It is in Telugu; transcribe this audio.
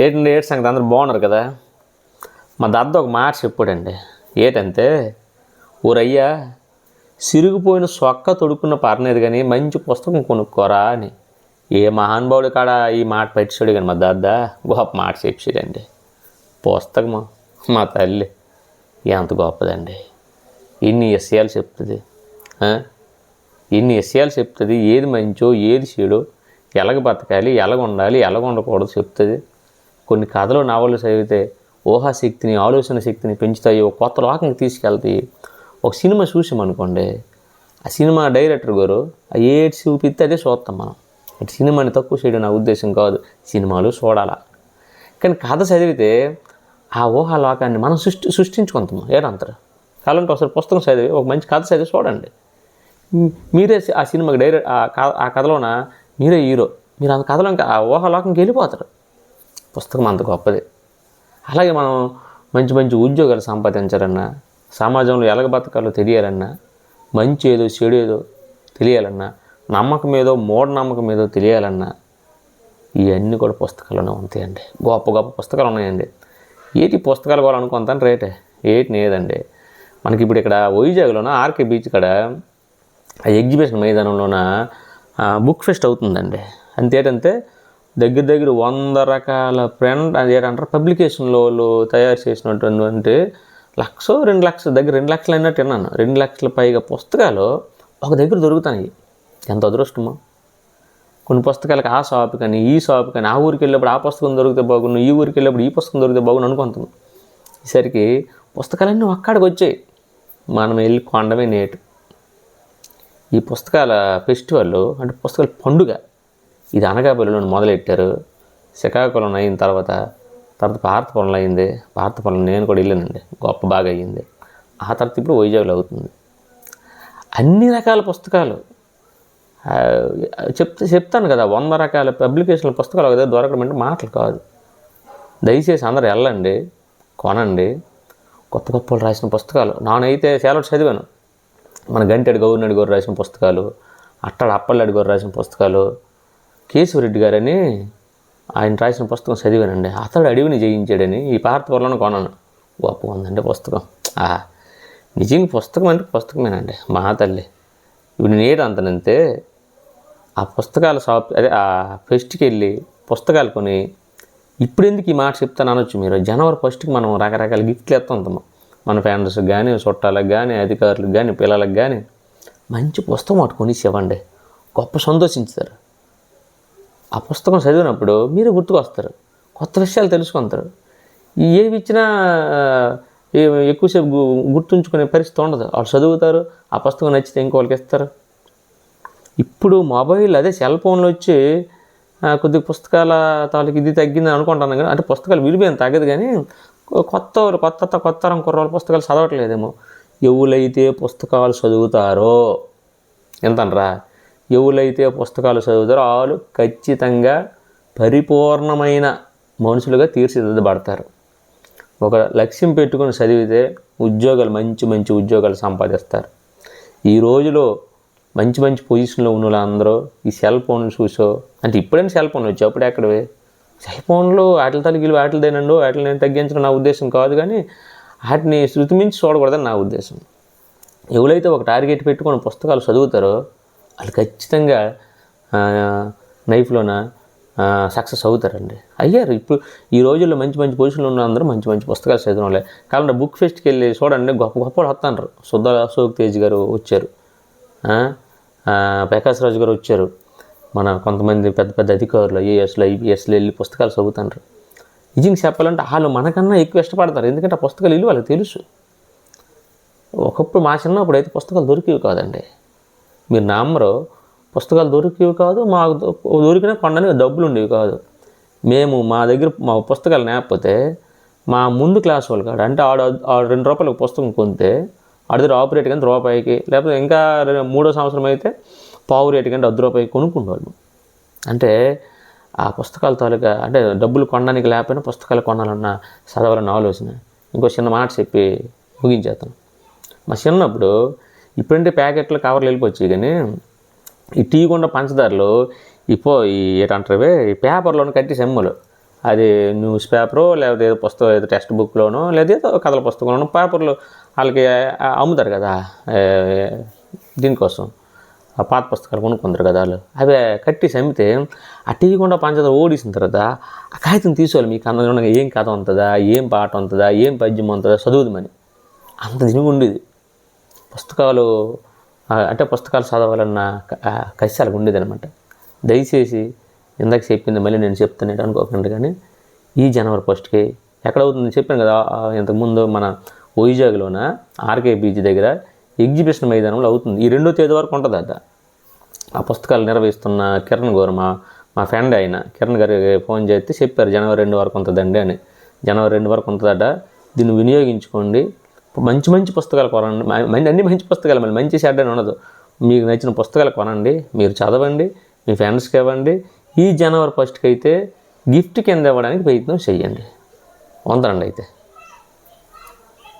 ఏంటంటే ఏడు సంగతి? అందరూ బాగున్నారు కదా? మా దద్ద ఒక మాట చెప్పాడండి. ఏటంటే ఊరయ్యా సిరిగిపోయిన సొక్క తొడుక్కున్న పర్లేదు కానీ మంచి పుస్తకం కొనుక్కోరా అని. ఏ మహానుభావుడు కాడ ఈ మాట పెట్టాడు కానీ మా దద్ద గొప్ప మాట చెప్పాడండి. పుస్తకము మా తల్లి. ఎంత గొప్పదండి. ఇన్ని విషయాలు చెప్తుంది. ఇన్ని విషయాలు చెప్తుంది. ఏది మంచో ఏది చెడో ఎలాగ బతకాలి ఎలాగ ఉండాలి ఎలాగ ఉండకూడదు చెప్తుంది. కొన్ని కథలు నావళ్ళు చదివితే ఊహాశక్తిని ఆలోచన శక్తిని పెంచుతాయి. ఒక కొత్త లోకంకి తీసుకెళ్తాయి ఒక సినిమా చూసామనుకోండి ఆ సినిమా డైరెక్టర్ గారు ఆ ఏది చూపిస్తే అదే చూస్తాం మనం. ఇటు సినిమాని తక్కువ చేయడం నా ఉద్దేశం కాదు. సినిమాలు చూడాలా? కానీ కథ చదివితే ఆ ఊహా లోకాన్ని మనం సృష్టి సృష్టించుకుంటాం ఏడంటారు కావాలంటే ఒకసారి పుస్తకం చదివి ఒక మంచి కథ చదివి చూడండి. మీరే ఆ సినిమాకి డైరెక్ట్ ఆ ఆ కథలోన? మీరే హీరో. మీరు ఆ కథలో ఇంకా ఆ ఊహాలోకంకి వెళ్ళిపోతారు. పుస్తకం అంత గొప్పది. అలాగే మనం మంచి మంచి ఉద్యోగాలు సంపాదించాలన్నా సమాజంలో ఎలాగ బతకాలో తెలియాలన్నా మంచి ఏదో చెడు ఏదో తెలియాలన్నా నమ్మకం ఏదో మూఢనమ్మకం ఏదో తెలియాలన్నా ఇవన్నీ కూడా పుస్తకాల్లోనే ఉంటాయండి. గొప్ప గొప్ప పుస్తకాలు ఉన్నాయండి. ఏటి పుస్తకాలు కూడా అనుకుంటాను రేటే? ఏటి లేదండి మనకి ఇప్పుడు ఇక్కడ వైజాగ్లోన ఆర్కే బీచ్ కాడ ఆ ఎగ్జిబిషన్ మైదానంలోన బుక్ ఫెస్ట్ అవుతుందండి. అంతేటంటే దగ్గర దగ్గర వంద రకాల ప్రింట్ అది ఏంటంటారు పబ్లికేషన్లో వాళ్ళు తయారు చేసినటువంటి లక్ష రెండు లక్షల దగ్గర రెండు లక్షలు అయినట్టు విన్నాను రెండు లక్షల పైగా పుస్తకాలు ఒక దగ్గర దొరుకుతాయి. ఎంత అదృష్టమో. కొన్ని పుస్తకాలకు ఆ షాప్ కానీ ఈ షాప్ కానీ ఆ ఊరికి వెళ్ళినప్పుడు ఆ పుస్తకం దొరికితే బాగుండు ఈ ఊరికి వెళ్ళినప్పుడు ఈ పుస్తకం దొరికితే బాగుండు అనుకుంటాను ఈసరికి పుస్తకాలన్నీ ఒక్కడికి వచ్చాయి. మనం వెళ్ళి కొండమే నేటు. ఈ పుస్తకాల ఫెస్టివల్ అంటే పుస్తకాల పండుగ. ఇది అనకాపల్లిలో మొదలెట్టారు. శ్రీకాకుళం అయిన తర్వాత తర్వాత భారతపురంలో అయింది. భారతపురం నేను కూడా వెళ్ళానండి. గొప్ప బాగా అయ్యింది. ఆ తర్వాత ఇప్పుడు వైజాగ్లో అవుతుంది. అన్ని రకాల పుస్తకాలు. చెప్తే చెప్తాను కదా వంద రకాల పబ్లికేషన్ల పుస్తకాలు కదా దొరకడం అంటే మాటలు కాదు. దయచేసి అందరు వెళ్ళండి కొనండి. కొత్త గొప్ప రాసిన పుస్తకాలు. నానైతే సేలట్ చదివాను. మన గంటెడు గౌరినడి గారు రాసిన పుస్తకాలు అట్టడ అప్పలడి గారు రాసిన పుస్తకాలు కేశవరెడ్డి గారని ఆయన రాసిన పుస్తకం చదివానండి. అతడు అడవిని జయించాడని ఈ పార్థపురంలో కొన్నాను. గొప్ప ఉందండి పుస్తకం. నిజంగా పుస్తకం అంటే పుస్తకమేనండి. మా తల్లి. ఇప్పుడు నేడు అంతనంతే ఆ పుస్తకాల షాప్ అదే ఆ ఫెస్ట్కి వెళ్ళి పుస్తకాలు కొని ఇప్పుడు ఎందుకు ఈ మాట చెప్తాను అనొచ్చు మీరు? జనవరి ఫస్ట్కి మనం రకరకాల గిఫ్ట్లు ఎత్తుంటాము మన ఫ్యామిలీస్కి కానీ చుట్టాలకు కానీ అధికారులకు కానీ పిల్లలకు కానీ మంచి పుస్తకం ఒకటి కొనిచ్చి ఇవ్వండి గొప్ప సంతోషించుతారు ఆ పుస్తకం చదివినప్పుడు మీరు గుర్తుకొస్తారు. కొత్త విషయాలు తెలుసుకుంటారు. ఏవి ఇచ్చినా ఎక్కువసేపు గు- గుర్తుంచుకునే పరిస్థితి ఉండదు. వాళ్ళు చదువుతారు ఆ పుస్తకం నచ్చితే ఇంకోళ్ళకి ఇస్తారు. ఇప్పుడు మొబైల్ అదే సెల్ ఫోన్లు వచ్చి కొద్ది పుస్తకాల తాలూకు ఇది తగ్గిందని అనుకుంటాను కానీ అంటే పుస్తకాలు విలువేం తగ్గదు కానీ కొత్త వాళ్ళు- కొత్త కొత్త తరం కుర్రోళ్ళ పుస్తకాలు చదవట్లేదేమో. ఎవరైతే పుస్తకాలు చదువుతారో ఎంతనరా ఎవరైతే పుస్తకాలు చదువుతారో వాళ్ళు ఖచ్చితంగా పరిపూర్ణమైన మనుషులుగా తీర్చిదిద్దబడతారు. ఒక లక్ష్యం పెట్టుకొని చదివితే ఉద్యోగాలు మంచి మంచి ఉద్యోగాలు సంపాదిస్తారు. ఈ రోజులో మంచి మంచి పొజిషన్లో ఉన్న వాళ్ళందరూ ఈ సెల్ ఫోన్లు చూసో అంటే ఇప్పుడైనా సెల్ ఫోన్లు వచ్చి అప్పుడు ఎక్కడవే? సెల్ ఫోన్లు వాటిల తలకి వాటిదేనండు వాటిని నేను తగ్గించడం నా ఉద్దేశం కాదు కానీ వాటిని శృతి మించి చూడకూడదని నా ఉద్దేశం. ఎవరైతే ఒక టార్గెట్ పెట్టుకొని పుస్తకాలు చదువుతారో వాళ్ళు ఖచ్చితంగా లైఫ్లోన సక్సెస్ అవుతారండి. అయ్యారు. ఇప్పుడు ఈ రోజుల్లో మంచి మంచి పొజిషన్లో ఉన్న అందరూ మంచి మంచి పుస్తకాలు చదివిన వాళ్ళే కాకుండా బుక్ ఫెస్ట్కి వెళ్ళి చూడండి గొప్ప గొప్ప వాళ్ళు వస్తున్నారు సుధా అశోక్ తేజ్ గారు వచ్చారు. ప్రకాశ్ రాజు గారు వచ్చారు. మన కొంతమంది పెద్ద పెద్ద అధికారులు ఐఏఎస్లు ఐపీఎస్లు వెళ్ళి పుస్తకాలు చదువుతుంటారు నిజంగా చెప్పాలంటే వాళ్ళు మనకన్నా ఎక్కువ ఇష్టపడతారు. ఎందుకంటే ఆ పుస్తకాలు ఇల్లు వాళ్ళకి తెలుసు. ఒకప్పుడు మా చిన్నప్పుడు అయితే పుస్తకాలు దొరికేవి కాదండి. మీరు నమ్మరు. పుస్తకాలు దొరికేవి కాదు మాకు దొరికిన కొండని డబ్బులు ఉండేవి కాదు. మేము మా దగ్గర మా పుస్తకాలు లేకపోతే మా ముందు క్లాస్ వాళ్ళు కాదు అంటే ఆడు ఆడు రెండు రూపాయలకు పుస్తకం కొంతే ఆడి దగ్గర ఆపరేట్ కానీ రూపాయికి లేకపోతే ఇంకా మూడో సంవత్సరం అయితే పావు రేటు కంటే అర్ధ రూపాయికి కొనుక్కునేవాళ్ళు అంటే ఆ పుస్తకాల తాలూకా అంటే డబ్బులు కొనడానికి లేకపోయినా పుస్తకాలు కొనాలన్న చదవాలన్న ఆలోచన. ఇంకో చిన్న మాట చెప్పి ముగించేస్తాను మా చిన్నప్పుడు ఇప్పుడంటే ప్యాకెట్లు కవర్లు వెళ్ళిపోయి కానీ ఈ టీ కొండ పంచదారలు ఈ ఈ ఏంటంటారు ఈ పేపర్లోని కట్టి సెమ్ములు. అది న్యూస్ పేపరు లేకపోతే ఏదో పుస్తకం ఏదో టెక్స్ట్ బుక్లోనో లేదా ఏదో కథల పుస్తకంలోనో పేపర్లు వాళ్ళకి అమ్ముతారు కదా దీనికోసం. ఆ పాత పుస్తకాలు కొనుక్కుంటారు కదా వాళ్ళు. అవి కట్టేసి అమ్మితే ఆ టీయకుండా పంచదార ఓడిసిన తర్వాత ఆ కాగితం తీసుకోవాలి మీకు అందులో ఏం కథ ఉంటుందా ఏం పాట ఉంటుందా ఏం పద్యం ఉంటుందా చదువుదామని. అంత దినిగి ఉండేది. పుస్తకాలు అంటే పుస్తకాలు చదవాలన్న కష్టాలు ఉండేది అనమాట దయచేసి ఇందాక చెప్పింది మళ్ళీ నేను చెప్తాను అనుకోకండి కానీ ఈ జనవరి ఫస్ట్కి ఎక్కడ అవుతుంది చెప్పాను కదా ఇంతకుముందు మన వైజాగ్లోన ఆర్కే బీచ్ దగ్గర ఎగ్జిబిషన్ మైదానంలో అవుతుంది. ఈ రెండో తేదీ వరకు ఉంటుంది అద ఆ పుస్తకాలు నిర్వహిస్తున్న కిరణ్ గోరు మా మా ఫ్రెండ్ ఆయన కిరణ్ గారికి ఫోన్ చేస్తే చెప్పారు జనవరి రెండు వరకు ఉంటుందండి అని. జనవరి రెండు వరకు ఉంటుందట. దీన్ని వినియోగించుకోండి. మంచి మంచి పుస్తకాలు కొనండి. మంచి అన్ని మంచి పుస్తకాలు మళ్ళీ మంచి షెడ్ అని ఉండదు. మీకు నచ్చిన పుస్తకాలు కొనండి. మీరు చదవండి. మీ ఫ్రెండ్స్కి ఇవ్వండి. ఈ జనవరి ఫస్ట్కి అయితే గిఫ్ట్ కింద ఇవ్వడానికి ప్రయత్నం చేయండి. వందరండి అయితే.